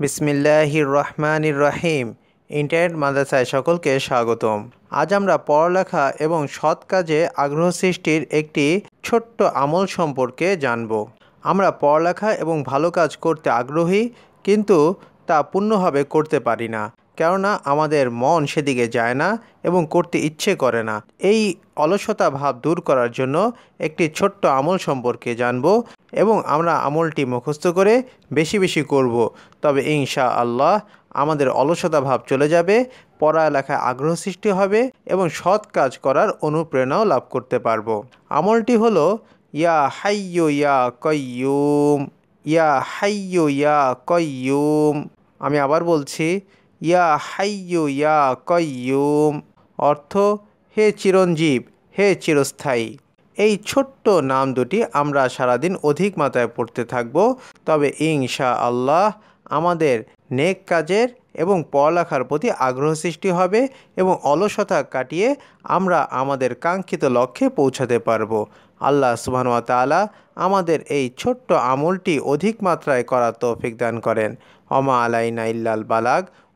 বিসমিল্লাহির রহমানির রহিম। ইন্টারনেট মাদ্রাসায় সকলকে স্বাগতম। আজ আমরা পড়ালেখা এবং সৎ কাজে আগ্রহ সৃষ্টির একটি ছোট্ট আমল সম্পর্কে জানব। আমরা পড়ালেখা এবং ভালো কাজ করতে আগ্রহী, কিন্তু তা পূর্ণভাবে করতে পারি না। কেননা আমাদের মন সেদিকে যায় না এবং করতে ইচ্ছে করে না। এই অলসতা ভাব দূর করার জন্য একটি ছোট্ট আমল সম্পর্কে জানব এবং আমরা আমলটি মুখস্থ করে বেশি বেশি করব। তবে ইনশা আল্লাহ আমাদের অলসতা ভাব চলে যাবে, পড়ালেখায় আগ্রহ সৃষ্টি হবে এবং সৎ কাজ করার অনুপ্রেরণাও লাভ করতে পারব। আমলটি হলো, ইয়া হাইয়ো ইয়া কয়ুম ইয়া হাইয়ো ইয়া কয়ুম আমি আবার বলছি ইয়া হাইয়ু ইয়া কয়ুম অর্থ, হে চিরঞ্জীব, হে চিরস্থায়ী। এই ছোট্ট নাম দুটি আমরা সারাদিন অধিক মাত্রায় পড়তে থাকব। তবে ইনশা আল্লাহ আমাদের নেক কাজের এবং পড়ালেখার প্রতি আগ্রহ সৃষ্টি হবে এবং অলসতা কাটিয়ে আমরা আমাদের কাঙ্ক্ষিত লক্ষ্যে পৌঁছাতে পারব। আল্লাহ সুবাহানুয়া তালা আমাদের এই ছোট্ট আমলটি অধিক মাত্রায় করার তৌফিক দান করেন। অমা আলাইনা ইল্লাল বালাগ।